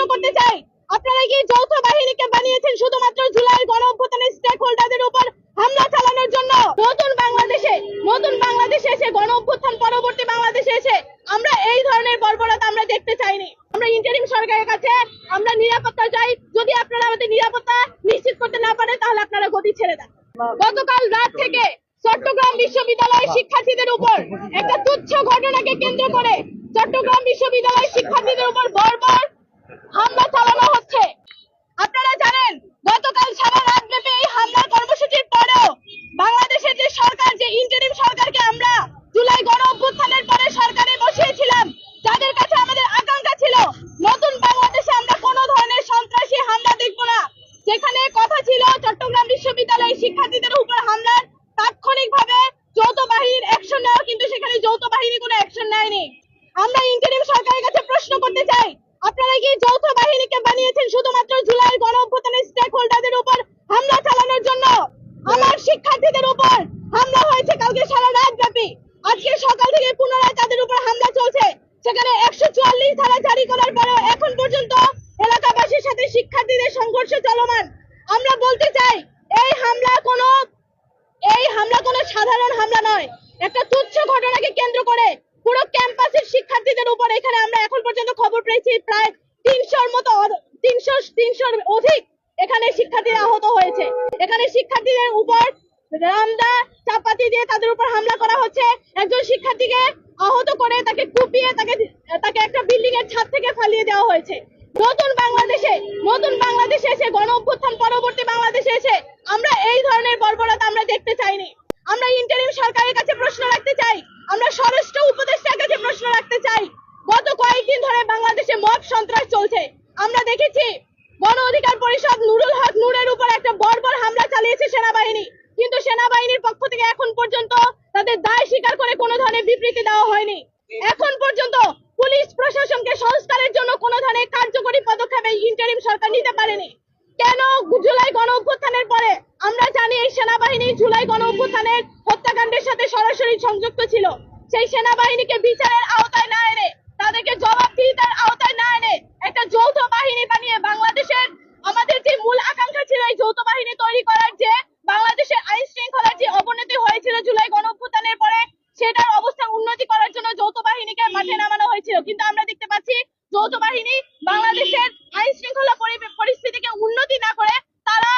প্রশ্ন করতে চাই। আপনারা কি যৌথ বাহিনীকে বানিয়েছেন শুধুমাত্র জুলাই গণ অভ্যুত্থানের স্টেক হোল্ডারদের উপর হামলা চালানোর জন্য? নতুন বাংলাদেশে নতুন বাংলাদেশে এসে গণ অভ্যুত্থান পরবর্তী বাংলাদেশে এসে আমরা এই ধরনের বর্বরতা আমরা দেখতে চাইনি। আমরা ইন্টারিম সরকারের কাছে আমরা নিরাপত্তা চাই। যদি আপনারা আমাদের নিরাপত্তা নিশ্চিত করতে না পারেন, তাহলে আপনারা গতি ছেড়ে দেন। গতকাল রাত থেকে চট্টগ্রাম বিশ্ববিদ্যালয়ের শিক্ষার্থীদের উপর একটা তুচ্ছ ঘটনাকে কেন্দ্র করে চট্টগ্রাম বিশ্ববিদ্যালয়ের শিক্ষার্থীদের উপর বর্বর হামলা চালানো হচ্ছে আপনারা জানেন গতকাল সারা রাত ব্যাপী এই হামলার কর্মসূচির পরেও বাংলাদেশের যে সরকার যে ইন্টারিম সরকারকে আমরা জুলাই গণ অভ্যুত্থানের পরে সরকারে বসিয়েছিলাম যাদের কাছে আমাদের আকাঙ্ক্ষা ছিল নতুন বাংলাদেশে আমরা কোনো ধরনের সন্ত্রাসী হামলা দেখব না যেখানে কথা ছিল চট্টগ্রাম বিশ্ববিদ্যালয়ের শিক্ষার্থীদের উপর হামলার তাৎক্ষণিকভাবে যৌথ বাহিনীর অ্যাকশন নেওয়া কিন্তু সেখানে যৌথ বাহিনী কোনো অ্যাকশন নেয়নি আমরা ইন্টারিম সরকারের কাছে প্রশ্ন করতে চাই আপনারা কি যৌথ বাহিনীকে বানিয়েছেন শুধুমাত্র জুলাই গণ অভ্যুত্থানের স্টেক হোল্ডারদের উপর হামলা চালানোর জন্য আমার শিক্ষার্থীদের উপর হামলা হয়েছে কালকে সারা রাত ব্যাপী আজকে সকাল থেকে পুনরায় তাদের উপর হামলা চলছে। সেখানে একশো চুয়াল্লিশ ধারা জারি করার পরেও এখন পর্যন্ত এলাকাবাসীর সাথে শিক্ষার্থীদের সংঘর্ষ চলমান। আমরা বলতে চাই, এই হামলা কোনো, এই হামলা কোনো সাধারণ হামলা নয়। একটা তুচ্ছ ঘটনাকে কেন্দ্র করে পুরো ক্যাম্পাসের শিক্ষার্থীদের উপর এখানে আমরা এখন পর্যন্ত খবর পেয়েছি, প্রায় তিনশোর মতো তিনশো, তিনশোর অধিক এখানে শিক্ষার্থীরা আহত হয়েছে। এখানে শিক্ষার্থীদের উপর রামদা চাপাতি দিয়ে তাদের উপর হামলা করা হচ্ছে। একজন শিক্ষার্থীকে আহত করে তাকে কুপিয়ে তাকে তাকে একটা বিল্ডিং এর ছাদ থেকে ফালিয়ে দেওয়া হয়েছে। নতুন বাংলাদেশে নতুন বাংলাদেশে এসে গণ অভ্যুত্থান, পরবর্তী বাংলাদেশে এসে আমরা এই ধরনের বর্বরতা আমরা দেখতে চাইনি। আমরা ইন্টারিম সরকারের কাছে প্রশ্ন রাখতে চাই। আমরা স্বরাষ্ট্র উপদেষ্টার কাছে প্রশ্ন রাখতে চাই গত কয়েকদিন ধরে বাংলাদেশে মব সন্ত্রাস চলছে আমরা দেখেছি গণ অধিকার পরিষদ নুরুল হক নূরের উপর একটা বর্বর হামলা চালিয়েছে সেনাবাহিনী কিন্তু সেনাবাহিনীর পক্ষ থেকে এখন পর্যন্ত তাদের দায় স্বীকার করে কোনো ধরনের বিবৃতি দেওয়া হয়নি এখন পর্যন্ত পুলিশ প্রশাসনকে সংস্কারের জন্য কোনো ধরনের কার্যকরী পদক্ষেপ এই ইন্টারিম সরকার নিতে পারেনি। কেন জুলাই গণ অভ্যুত্থানের পরে? আমরা জানি এই সেনাবাহিনী জুলাই গণ অভ্যুত্থানের হত্যাকাণ্ডের সাথে সরাসরি সংযুক্ত ছিল। সেই সেনাবাহিনীকে বিচারের আওতায় না এনে, তাদেরকে জবাবদিহিতার আওতায় না এনে একটা যৌথ বাহিনী বানিয়ে বাংলাদেশের আমাদের যে মূল আকাঙ্ক্ষা ছিল এই যৌথ বাহিনী তৈরি করার যে, বাংলাদেশের আইন শৃঙ্খলার যে অবনতি হয়েছিল জুলাই গণ অভ্যুত্থানের পরে সেটার অবস্থা উন্নতি করার জন্য যৌথ বাহিনীকে মাঠে নামানো হয়েছিল কিন্তু আমরা দেখতে পাচ্ছি যৌথ বাহিনী বাংলাদেশের আইন শৃঙ্খলা পরি- পরিস্থিতিকে উন্নতি না করে তারা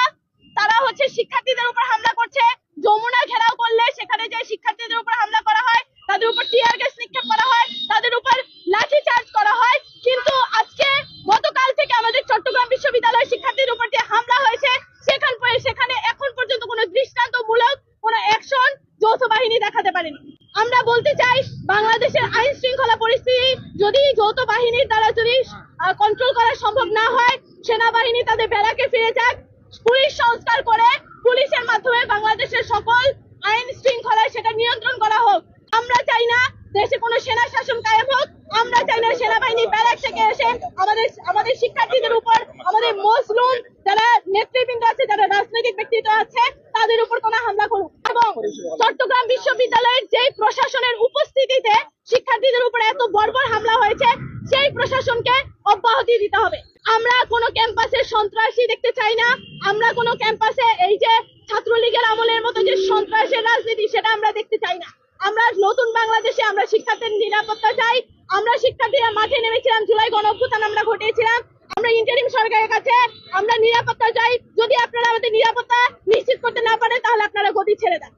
তারা হচ্ছে শিক্ষার্থীদের উপর হামলা করছে, যমুনা ঘেরাও করলে সেখানে যে শিক্ষার্থীদের উপর হামলা করা হয় তাদের উপর টিয়ার গ্যাস নিক্ষেপ করা হয় তাদের উপর লাঠি চার্জ করা হয় কিন্তু আজকে গতকাল থেকে আমাদের চট্টগ্রাম বিশ্ববিদ্যালয়ের শিক্ষার্থীদের উপর যে হামলা হয়েছে সেখান পরে- সেখানে এখন পর্যন্ত কোনো দৃষ্টান্তমূলক কোনো অ্যাকশন যৌথ বাহিনী দেখাতে পারেনি আমরা বলতে চাই বাংলাদেশের আইন শৃঙ্খলা পরিস্থিতি যদি যৌথ বাহিনীর দ্বারা যদি কন্ট্রোল করা সম্ভব না হয় সেনাবাহিনী তাদের বেড়াকে ফিরে যাক। পুলিশ সংস্কার করে পুলিশের মাধ্যমে বাংলাদেশের সকল আইন শৃঙ্খলা সেটা নিয়ন্ত্রণ করা হোক। আমরা চাই না দেশে কোনো সেনা শাসন কায়েম হোক। আমরা চাই না সেনাবাহিনী ব্যারাক থেকে এসে আমাদের আমাদের শিক্ষার্থীদের উপর আমাদের মজলুম যারা নেতৃবৃন্দ আছে যারা রাজনৈতিক ব্যক্তিত্ব আছে তাদের উপর কোনো হামলা করুক। এবং চট্টগ্রাম বিশ্ববিদ্যালয়ের যে প্রশাসনের উপস্থিতিতে শিক্ষার্থীদের উপর এত বর্বর হামলা হয়েছে, সেই প্রশাসনকে অব্যাহতি দিতে হবে। আমরা কোনো ক্যাম্পাসে সন্ত্রাসী দেখতে চাই না। আমরা কোনো ক্যাম্পাসে এই যে ছাত্রলীগের আমলের মতো যে সন্ত্রাসের রাজনীতি, সেটা আমরা দেখতে চাই না। আমরা নতুন বাংলাদেশে আমরা শিক্ষার্থীর নিরাপত্তা চাই। আমরা শিক্ষার্থীরা মাঠে নেমেছিলাম, জুলাই গণ অভ্যুত্থান আমরা ঘটিয়েছিলাম। আমরা ইন্টারিম সরকারের কাছে আমরা নিরাপত্তা চাই। যদি আপনারা আমাদের নিরাপত্তা নিশ্চিত করতে না পারে তাহলে আপনারা গতি ছেড়ে দেন।